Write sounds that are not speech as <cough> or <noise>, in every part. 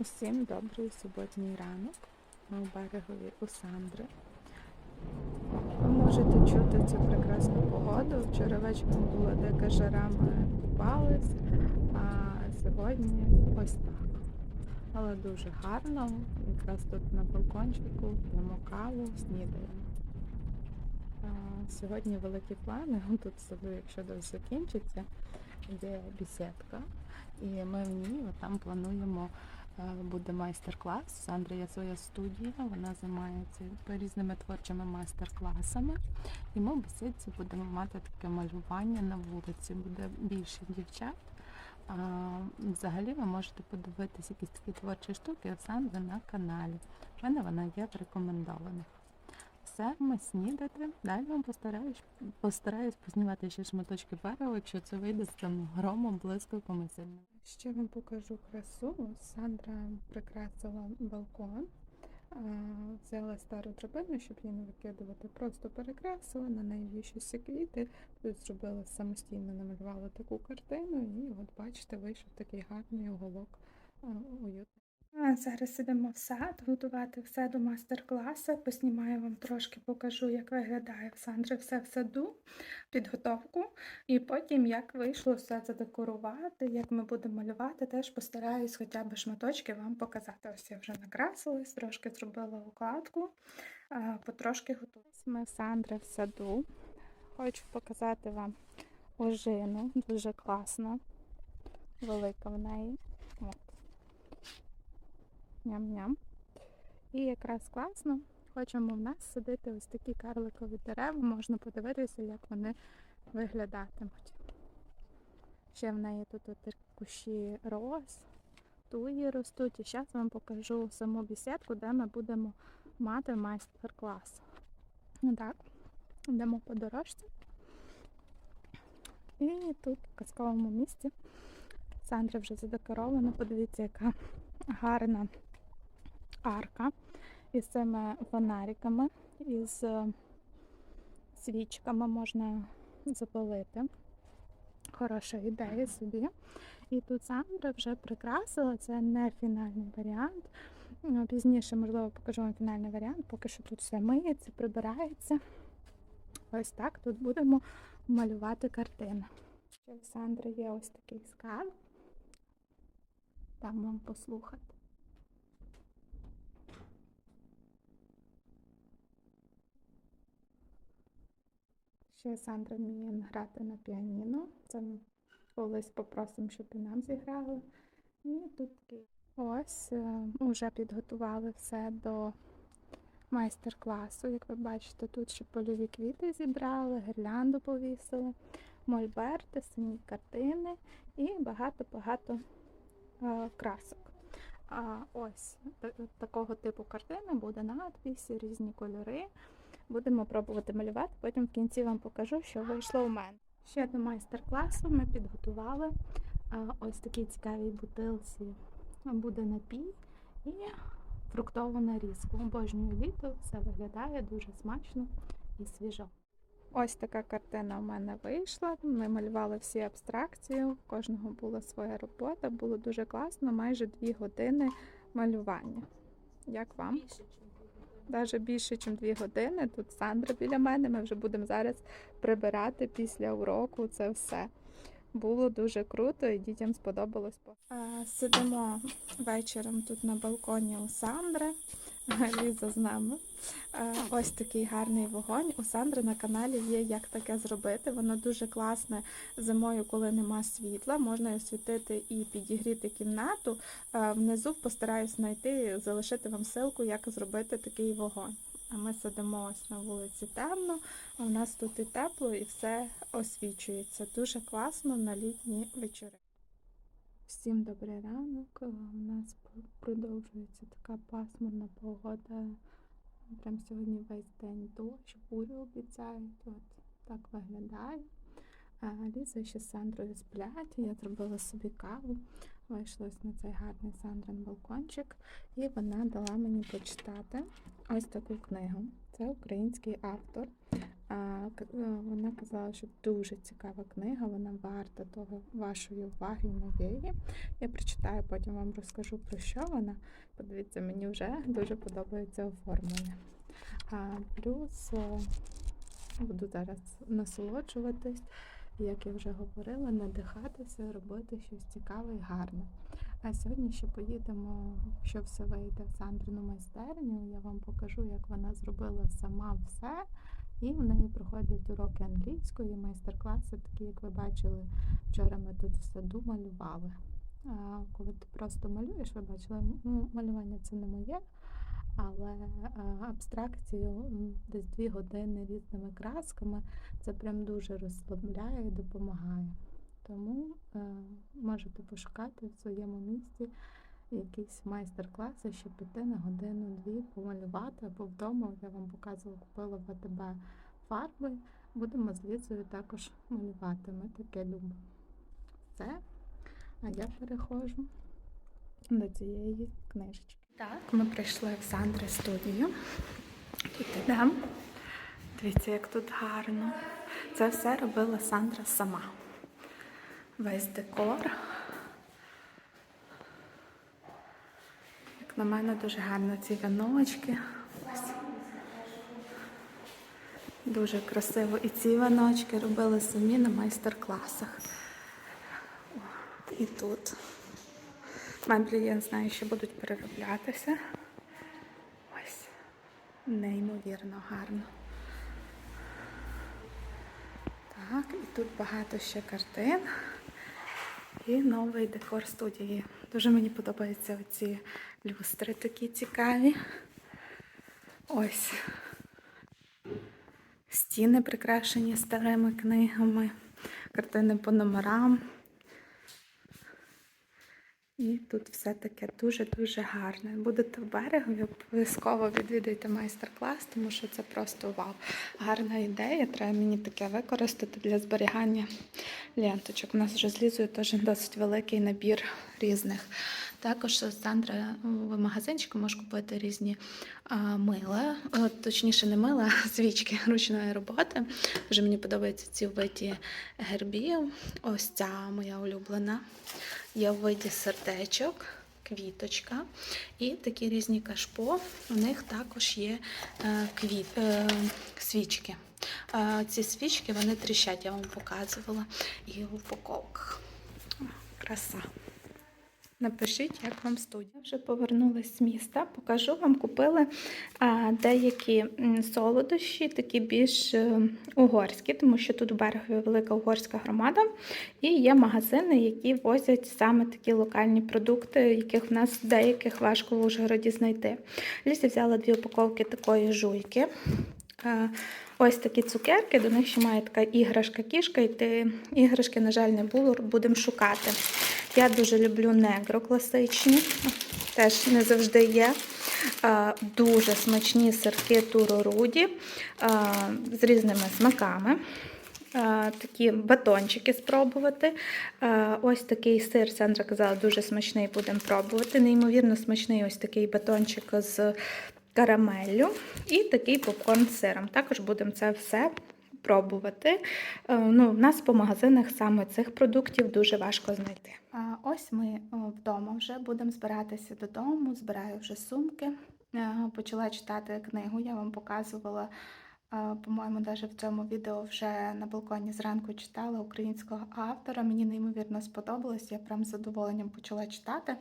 Усім добрий суботній ранок. Ми у берегові у Сандри. Ви можете чути цю прекрасну погоду. Вчора вечором була дика жара, ми купались, а сьогодні ось так. Але дуже гарно. Якраз тут на балкончику п'ємо каву, снідаємо. Сьогодні великі плани. <laughs> Тут саду, якщо дощ закінчиться, є бесідка. І ми в ній там плануємо буде майстер-клас. Сандра є своя студія, вона займається різними творчими майстер-класами. І ми в бесідці будемо мати таке малювання на вулиці. Буде більше дівчат. А, Взагалі ви можете подивитися якісь такі творчі штуки в Сандри на каналі. У мене вона є в рекомендованих. Ми снідати. Далі вам постараюсь, постараюсь познімати ще шматочки берегу, якщо це вийде з цим громом, блискавком і сильним. Ще вам покажу красу. Сандра прикрасила балкон. Взяла стару драбину, щоб її не викидувати. Просто перекрасила, на неї вішуся квіти, тут зробила самостійно, намалювала таку картину, і от бачите, вийшов такий гарний уголок уютний. Зараз ідемо в сад, готувати все до майстер-класу. Поснімаю вам трошки, покажу, як виглядає в Сандри все в саду, підготовку. І потім, як вийшло все задекорувати, як ми будемо малювати, теж постараюсь хоча б шматочки вам показати. Ось я вже накрасилась, трошки зробила укладку, потрошки готуюсь. Ми в Сандри в саду. Хочу показати вам ожину, дуже класно, велика в неї. Ням-ням. І якраз класно. Хочемо в нас садити ось такі карликові дерева, можна подивитися, як вони виглядатимуть. Ще в неї тут от кущі роз, туї ростуть. І зараз вам покажу саму бесідку, де ми будемо мати майстер-клас. Так, йдемо по дорожці. І тут в казковому місці Сандра вже задекорована. Подивіться, яка гарна арка із цими фонариками, із е, свічками можна запалити. Хороша ідея собі. І тут Сандра вже прикрасила, це не фінальний варіант. Ну, Пізніше, можливо, покажу вам фінальний варіант, поки що тут все миється, прибирається. Ось так тут будемо малювати картини. Ще в Сандри є ось такий скарб. Там вам послухати. Ще Сандра вміє грати на піаніно. Це ми колись попросимо, щоб і нам зіграли. І тут ось вже підготували все до майстер-класу. Як ви бачите, тут ще польові квіти зібрали, гірлянду повісили, мольберти, самі картини і багато-багато красок. А ось такого типу картини буде надписи, різні кольори. Будемо пробувати малювати, потім в кінці вам покажу, що вийшло у мене. Ще до майстер-класу ми підготували ось такій цікавій бутилці буде напій і фруктову нарізку. Обожнюю літо, все виглядає дуже смачно і свіжо. Ось така картина у мене вийшла. Ми малювали всі абстракції, у кожного була своя робота, було дуже класно, майже дві години малювання. Як вам? Навіть більше, ніж дві години. Тут Сандра біля мене. Ми вже будемо зараз прибирати після уроку це все. Було дуже круто і дітям сподобалось. Сидимо вечором тут на балконі у Сандри. Ліза з нами. Ось такий гарний вогонь. У Сандри на каналі є, як таке зробити. Воно дуже класне зимою, коли нема світла. Можна освітити і підігріти кімнату. Внизу постараюсь знайти, залишити вам ссылку, як зробити такий вогонь. А ми сидимо ось на вулиці темно, а в нас тут і тепло, і все освічується. Дуже класно на літні вечори. Всім добрий ранок. У нас продовжується така пасмурна погода. Прям сьогодні весь день дощ, бурю обіцяють. От так виглядає. Ліза ще з Сандрою сплять. Я зробила собі каву. Вийшла на цей гарний Сандрин балкончик, і вона дала мені почитати ось таку книгу. Це український автор. Е, Вона казала, що дуже цікава книга, вона варта того вашої уваги і моєї. Я прочитаю, потім вам розкажу про що вона. Подивіться, мені вже дуже подобається оформлення. А, плюс е, буду зараз насолоджуватись, як я вже говорила, надихатися, робити щось цікаве і гарне. А сьогодні ще поїдемо, якщо все вийде в Сандрину майстерню. Я вам покажу, як вона зробила сама все. І в неї проходять уроки англійської, майстер-класи, такі, як ви бачили, вчора ми тут в саду малювали. А, коли ти просто малюєш, ви бачили, ну, малювання це не моє, але а, абстракцію десь дві години різними красками це прям дуже розслабляє і допомагає. Тому е, можете пошукати в своєму місті якісь майстер-класи, щоб піти на годину-дві помалювати або вдома. Я вам показувала, купила в АТБ фарби. Будемо з Лізою також малювати. Ми таке любимо. Все. А я переходжу до цієї книжечки. Так, ми прийшли в Сандри студію. Тут ідемо. Дивіться, як тут гарно. Це все робила Сандра сама. Весь декор. Як на мене, дуже гарно ці віночки. Ось. Дуже красиво. І ці віночки робили самі на майстер-класах. І тут. Меблі, я знаю, що будуть перероблятися. Ось. Неймовірно гарно. Так, і тут багато ще картин. І новий декор студії. Дуже мені подобаються оці люстри такі цікаві. Ось. Стіни прикрашені старими книгами, картини по номерам. І тут все таке дуже-дуже гарне. Будете в берегові, обов'язково відвідуйте майстер-клас, тому що це просто вау. Гарна ідея. Треба мені таке використати для зберігання ленточок. У нас вже з теж досить великий набір різних. Також Сандра в магазинчику може купити різні мила, точніше, не мила, а свічки <laughs> ручної роботи. Дуже мені подобаються ці в виді гербів. Ось ця моя улюблена. Є в виді сердечок, квіточка і такі різні кашпо. У них також є е, квіт, е, свічки. Ці свічки вони тріщать, я вам показувала. І в упаковках. Краса. Напишіть, як вам студія. Вже повернулася з міста. Покажу вам, купили деякі солодощі, такі більш е, угорські, тому що тут у берегові велика угорська громада, і є магазини, які возять саме такі локальні продукти, яких в нас деяких важко в Ужгороді знайти. Лізі взяла дві упаковки такої жуйки. Ось такі цукерки, до них ще має така іграшка-кішка, і ти іграшки, на жаль, не було, будемо шукати. Я дуже люблю негро класичні, теж не завжди є. Дуже смачні сирки Туроруді з різними смаками. Такі батончики спробувати. Ось такий сир, Сандра казала, дуже смачний будемо пробувати. Неймовірно смачний ось такий батончик з карамеллю і такий попкорн з сиром. Також будемо це все пробувати. Е, Ну, в нас по магазинах саме цих продуктів дуже важко знайти. Ось ми вдома вже будемо збиратися додому, збираю вже сумки. Е, Почала читати книгу, я вам показувала. е, По-моєму, навіть в цьому відео вже на балконі зранку читала українського автора. Мені неймовірно сподобалось. Я прям з задоволенням почала читати.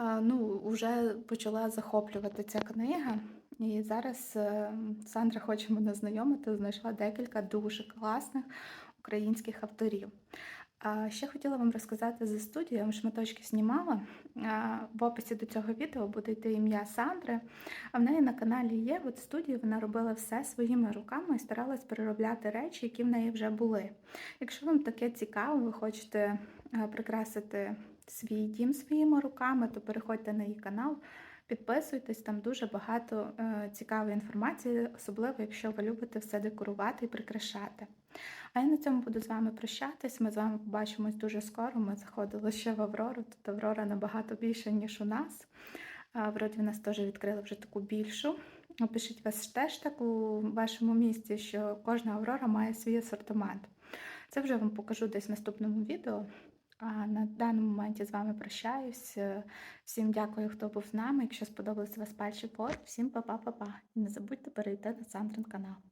Е, Ну, вже почала захоплювати ця книга. І зараз е, Сандра хоче мене знайомити, знайшла декілька дуже класних українських авторів. Ще хотіла вам розказати за студію, я вам шматочки знімала. В описі до цього відео буде йти ім'я Сандри. А в неї на каналі є от студію, вона робила все своїми руками і старалась переробляти речі, які в неї вже були. Якщо вам таке цікаво, ви хочете е, прикрасити свій дім своїми руками, то переходьте на її канал. Підписуйтесь, там дуже багато е, цікавої інформації, особливо якщо ви любите все декорувати і прикрашати. А я на цьому буду з вами прощатись. Ми з вами побачимось дуже скоро. Ми заходили ще в Аврору. Тут Аврора набагато більша, ніж у нас. Вроді в нас теж відкрили вже таку більшу. Пишіть вас теж так у вашому місті, що кожна Аврора має свій асортимент. Це вже вам покажу десь в наступному відео. А на даному моменті з вами прощаюсь. Е, Всім дякую, хто був з нами. Якщо сподобався вас перший пост, всім па-па-па-па. І не забудьте перейти на Сандрин канал.